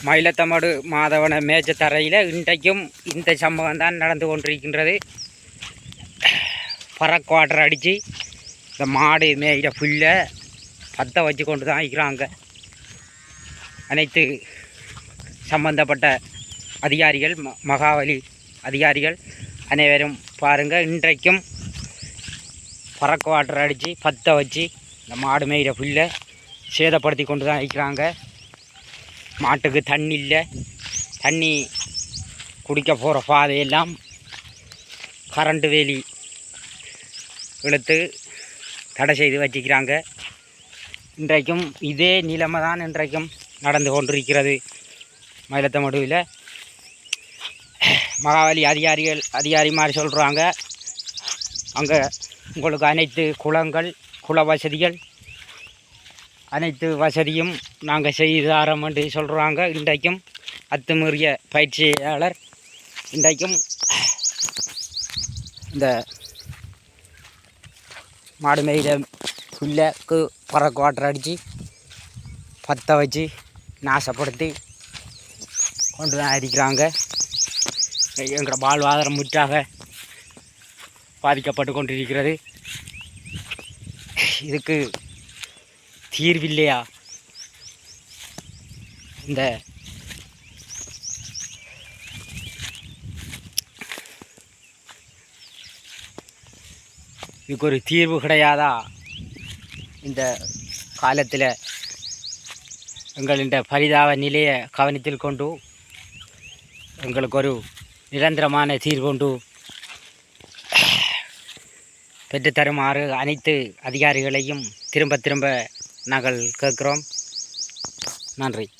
மயிலத்தமடு மாதவன மேஜத்தரையில் இன்றைக்கும் இந்த சம்பவம் தான் நடந்து கொண்டிருக்கின்றது. பறக்குவாட்டர் அடித்து இந்த மாடு மேய்கிற புல்லை பற்ற வச்சு கொண்டு தான் இருக்கிறாங்க அனைத்து சம்பந்தப்பட்ட அதிகாரிகள் ம- மகாவலி அதிகாரிகள் அனைவரும் பாருங்கள் இன்றைக்கும் பறக்குவாட்டர் அடித்து பற்ற வச்சு இந்த மாடு மேய்கிற புல்லை சேதப்படுத்தி கொண்டு தான் இருக்கிறாங்க மாட்டுக்கு தண்ணி இல்லை. தண்ணி குடிக்க போகிற பாதையெல்லாம் கரண்ட்டு வேலி இழுத்து தடை செய்து வச்சுக்கிறாங்க. இன்றைக்கும் இதே நிலைமை தான் இன்றைக்கும் நடந்து கொண்டிருக்கிறது. மயிலத்தமடுவில் மகாவலி அதிகாரிகள் அதிகாரி மாதிரி சொல்கிறாங்க அங்கே உங்களுக்கு அனைத்து குளங்கள் குள வசதிகள் அனைத்து வசதியும் நாங்கள் செய்து தரோம் என்று சொல்கிறாங்க இன்றைக்கும் அத்துமீறிய பயிற்சியாளர் இன்றைக்கும் இந்த மாடு மேயில புல்லுக்கு பறக்கு வாட்டர் அடித்து பற்ற வச்சு நாசப்படுத்தி கொண்டு தான் இருக்கிறாங்க. எங்களோட வாழ்வாதாரம் முற்றாக பாதிக்கப்பட்டு கொண்டிருக்கிறது. இதுக்கு தீர்வில்லையா? இந்த இதுக்கு ஒரு தீர்வு கிடையாதா? இந்த காலத்தில் எங்களின் பரிதாப நிலையை கவனத்தில் கொண்டு எங்களுக்கு ஒரு நிரந்தரமான தீர்வு கொண்டு பெற்றுத்தருமாறு அனைத்து அதிகாரிகளையும் திரும்ப திரும்ப நாங்கள் கேட்குறோம். நன்றி.